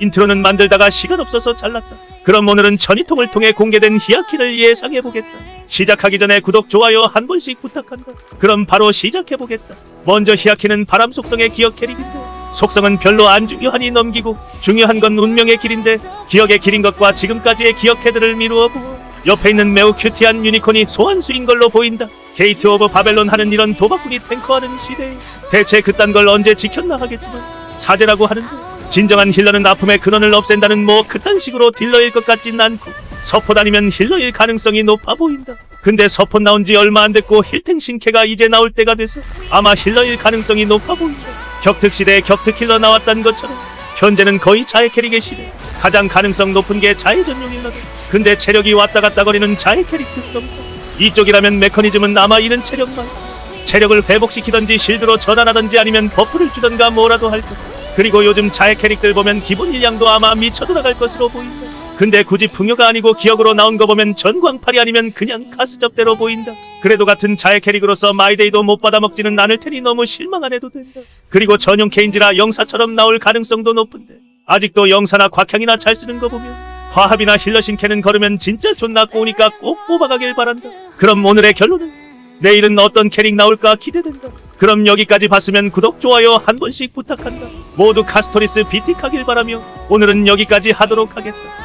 인트로는 만들다가 시간 없어서 잘랐다. 그럼 오늘은 전이통을 통해 공개된 히야키를 예상해보겠다. 시작하기 전에 구독, 좋아요 한 번씩 부탁한다. 그럼 바로 시작해보겠다. 먼저 히야키는 바람 속성의 기억 캐릭인데 속성은 별로 안 중요하니 넘기고 중요한 건 운명의 길인데 기억의 길인 것과 지금까지의 기억 헤드를 미루어 보아 옆에 있는 매우 큐티한 유니콘이 소환수인 걸로 보인다. 게이트 오브 바벨론 하는 이런 도박꾼이 탱커하는 시대에 대체 그딴 걸 언제 지켰나 하겠지만 사제라고 하는데 진정한 힐러는 아픔의 근원을 없앤다는 뭐 그딴 식으로 딜러일 것 같진 않고 서폿 아니면 힐러일 가능성이 높아 보인다. 근데 서폿 나온 지 얼마 안 됐고 힐탱 신캐가 이제 나올 때가 돼서 아마 힐러일 가능성이 높아 보인다. 격특 시대에 격특 힐러 나왔단 것처럼 현재는 거의 자해 캐릭의 시대. 가장 가능성 높은 게 자해 전용 힐러다. 근데 체력이 왔다 갔다 거리는 자해 캐릭 특성상 이쪽이라면 메커니즘은 아마 이런 체력만 체력을 회복시키던지 실드로 전환하던지 아니면 버프를 주던가 뭐라도 할 것. 그리고 요즘 자해 캐릭들 보면 기본 일량도 아마 미쳐 돌아갈 것으로 보인다. 근데 굳이 풍요가 아니고 기억으로 나온 거 보면 전광팔이 아니면 그냥 가스접대로 보인다. 그래도 같은 자해 캐릭으로서 마이데이도 못 받아먹지는 않을 테니 너무 실망 안 해도 된다. 그리고 전용 케인지라 영사처럼 나올 가능성도 높은데 아직도 영사나 곽향이나 잘 쓰는 거 보면 화합이나 힐러 신캐는 걸으면 진짜 존나 꼬우니까 꼭 뽑아가길 바란다. 그럼 오늘의 결론은 내일은 어떤 캐릭 나올까 기대된다. 그럼 여기까지 봤으면 구독, 좋아요 한 번씩 부탁한다. 모두 카스토리스 비틱하길 바라며 오늘은 여기까지 하도록 하겠다.